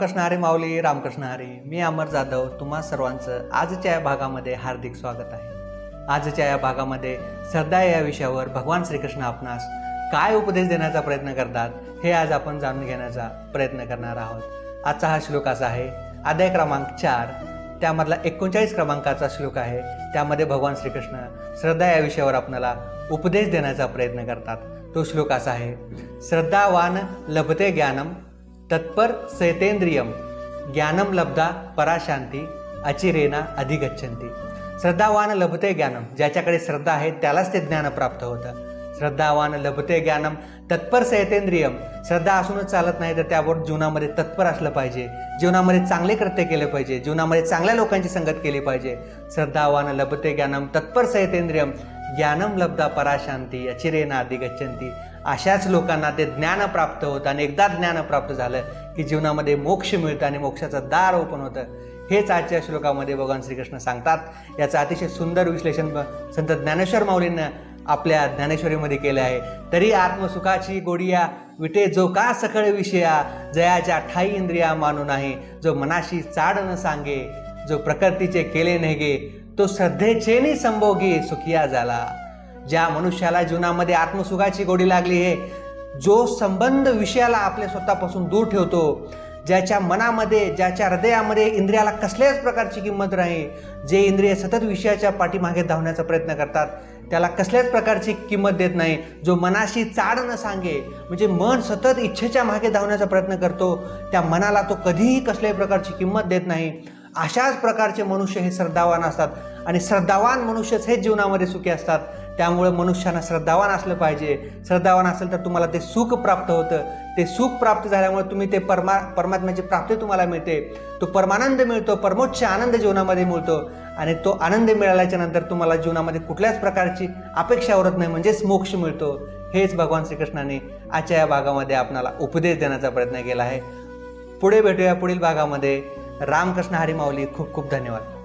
रामकृष्ण हरी माऊली रामकृष्ण हरी. मी अमर जाधव तुम्हा सर्वांचं आजच्या या भागामध्ये हार्दिक स्वागत आहे. आजच्या या भागामध्ये श्रद्धा या विषयावर. भगवान श्रीकृष्ण आपणास काय उपदेश देण्याचा प्रयत्न करतात हे आज आपण जाणून घेण्याचा प्रयत्न करणार आहोत. आजचा हा श्लोक असा आहे अध्याय क्रमांक चार. त्यामधला एकोणचाळीस क्रमांकाचा श्लोक आहे. त्यामध्ये भगवान श्रीकृष्ण श्रद्धा या विषयावर आपणाला उपदेश देण्याचा प्रयत्न करतात. तो श्लोक असा आहे श्रद्धावान लभते ज्ञानम तत्पर सैतेंद्रियम ज्ञानम लब्धा पराशांती अचिरेना अधिगच्छन्ति। श्रद्धावान लभते ज्ञानम ज्याच्याकडे श्रद्धा आहे त्यालाच ते ज्ञान प्राप्त होतं। श्रद्धावान लभते ज्ञानम तत्पर सैतेंद्रियम श्रद्धा असूनच चालत नाही तर त्यावर जीवनामध्ये तत्पर असलं पाहिजे। जीवनामध्ये चांगले कृत्य केले पाहिजे जीवनामध्ये चांगल्या लोकांची संगत केली पाहिजे। श्रद्धावान लभते ज्ञानम तत्पर सैतेंद्रियम ज्ञानम लब्धा पराशांती अचिरेना अधिगच्छन्ति। अशाच लोकांना ते ज्ञान प्राप्त होतं आणि एकदा ज्ञान प्राप्त झालं की जीवनामध्ये मोक्ष मिळतं आणि मोक्षाचं दार ओपन होतं. हेच आजच्या श्लोकामध्ये भगवान श्रीकृष्ण सांगतात. याचं अतिशय सुंदर विश्लेषण संत ज्ञानेश्वर माऊलींनं आपल्या ज्ञानेश्वरीमध्ये केलं आहे. तरी आत्मसुखाची गोडिया विटे जो का सकळ विषया जयाच्या ठाई इंद्रिया मानू नाही. जो मनाशी चाड न सांगे जो प्रकृतीचे केले नेगे तो श्रद्धेचेनी संभोगी सुखिया झाला ज्या मनुष्याला जीवनामध्ये आत्मसुखाची गोडी लागली आहे जो संबंध विषयाला आपल्या स्वतःपासून दूर ठेवतो ज्याच्या मनामध्ये ज्याच्या हृदयामध्ये इंद्रियाला कसल्याच प्रकारची किंमत नाही जे इंद्रिय सतत विषयाच्या पाठीमागे धावण्याचा प्रयत्न करतात त्याला कसल्याच प्रकारची किंमत देत नाही जो मनाशी चाड न सांगे म्हणजे मन सतत इच्छेच्या मागे धावण्याचा प्रयत्न करतो त्या मनाला तो कधीही कसल्याही प्रकारची किंमत देत नाही. अशाच प्रकारचे मनुष्य हे श्रद्धावान असतात आणि श्रद्धावान मनुष्यच हे जीवनामध्ये सुखी असतात. त्यामुळे मनुष्यानं श्रद्धावान असलं पाहिजे. श्रद्धावान असेल तर तुम्हाला ते सुख प्राप्त होतं. ते सुख प्राप्त झाल्यामुळे तुम्ही ते परमा परमात्म्याची प्राप्ती तुम्हाला मिळते. तो परमानंद मिळतो परमोच्च आनंद जीवनामध्ये मिळतो. आणि तो आनंद मिळाल्याच्या नंतर तुम्हाला जीवनामध्ये कुठल्याच प्रकारची अपेक्षा उरत नाही म्हणजेच मोक्ष मिळतो. हेच भगवान श्रीकृष्णाने आजच्या या भागामध्ये आपणाला उपदेश देण्याचा प्रयत्न केला आहे. पुढे भेटूया पुढील भागामध्ये. रामकृष्ण हरी माऊली खूप खूप धन्यवाद.